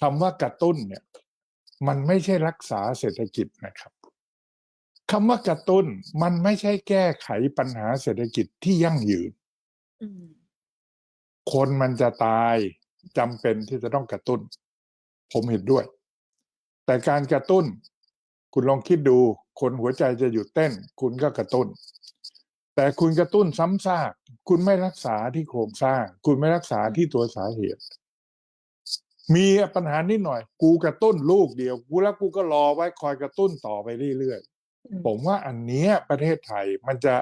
คำว่ากระตุ้นเนี่ย มันไม่ใช่รักษาเศรษฐกิจนะครับคำว่ากระตุ้นมันไม่ใช่แก้ไขปัญหาเศรษฐกิจที่ยั่งยืนอืมคนมันจะตายจำเป็นที่จะต้องกระตุ้น ผมเห็นด้วย แต่การกระตุ้น คุณลองคิดดู คนหัวใจจะหยุดเต้น คุณก็กระตุ้น แต่คุณกระตุ้นซ้ำซาก คุณไม่รักษาที่โครงสร้าง คุณไม่รักษาที่ตัวสาเหตุ มีปัญหานิดหน่อย กูกระตุ้นลูกเดียว กูแล้วกูก็รอไว้คอยกระตุ้นต่อไปเรื่อยๆอืมผมว่าอันเนี้ยประเทศไทยมันจะ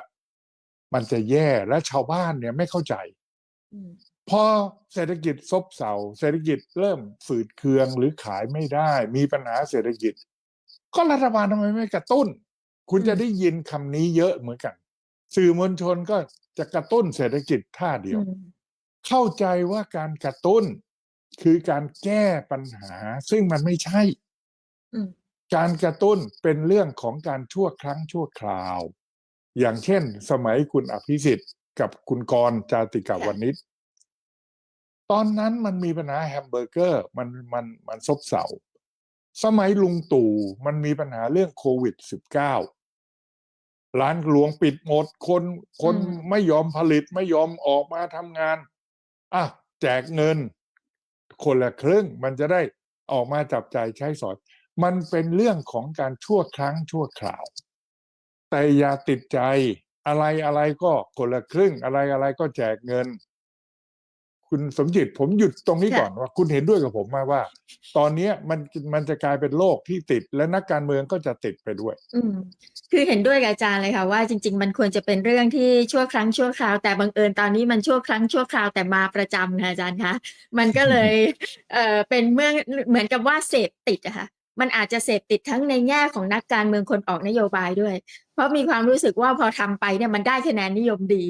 มันจะแย่และชาวบ้านเนี่ยไม่เข้าใจอืมพอเศรษฐกิจซบเซาเศรษฐกิจเริ่มฝืดเคืองหรือขายไม่ได้ มีปัญหาเศรษฐกิจ ก็รัฐบาลทำไมไม่กระตุ้น คุณจะได้ยินคำนี้เยอะเหมือนกัน สื่อมวลชนก็จะกระตุ้นเศรษฐกิจท่าเดียวอืมเข้าใจว่าการกระตุ้น คือการแก้ปัญหา ซึ่งมันไม่ใช่อืมการกระตุ้นเป็นเรื่องของการชั่วครั้งชั่วคราว อย่างเช่น สมัยคุณอภิสิทธิ์กับคุณกรณ์จาติกาวนิชตอนนั้นมันมีปัญหาแฮมเบอร์เกอร์มันมันมันซบเซาสมัยลุงตู่มันมีปัญหาเรื่องโควิด -19 ร้านหลวงปิดหมดคนคนอืมไม่ยอมผลิตไม่ยอมออกมาทำงานอะแจกเงิน คนละครึ่ง มันจะได้ออกมาจับจ่ายใช้สอย มันเป็นเรื่องของการชั่วครั้งชั่วคราว แต่อย่าติดใจอะไรอะไรก็คนละครึ่ง อะไรอะไรก็แจกเงิน คุณสมจิตผมหยุดตรงนี้ค่ะก่อนว่าคุณเห็นด้วยกับผมไหมาว่า ตอนเนี้ยมันมันจะกลายเป็นโรคที่ติดและนักการเมืองก็จะติดไปด้วย อืมคือเห็นด้วยกับอาจารย์เลยค่ะว่าจริง ๆ มันควรจะเป็นเรื่องที่ชั่วครั้งชั่วคราวแต่บังเอิญตอนนี้มันชั่วครั้งชั่วคราวแต่มาประจำค่ะอาจารย์คะมันก็เลยเอ่อเป็นเมื่อเหมือนกับว่าเสพติดอะค่ะมันอาจจะเสพติดทั้งในแง่ของนักการเมืองคนออกนโยบายด้วย เพราะมีความรู้สึกว่าพอทำไปเนี่ยมันได้คะแนนนิยมดี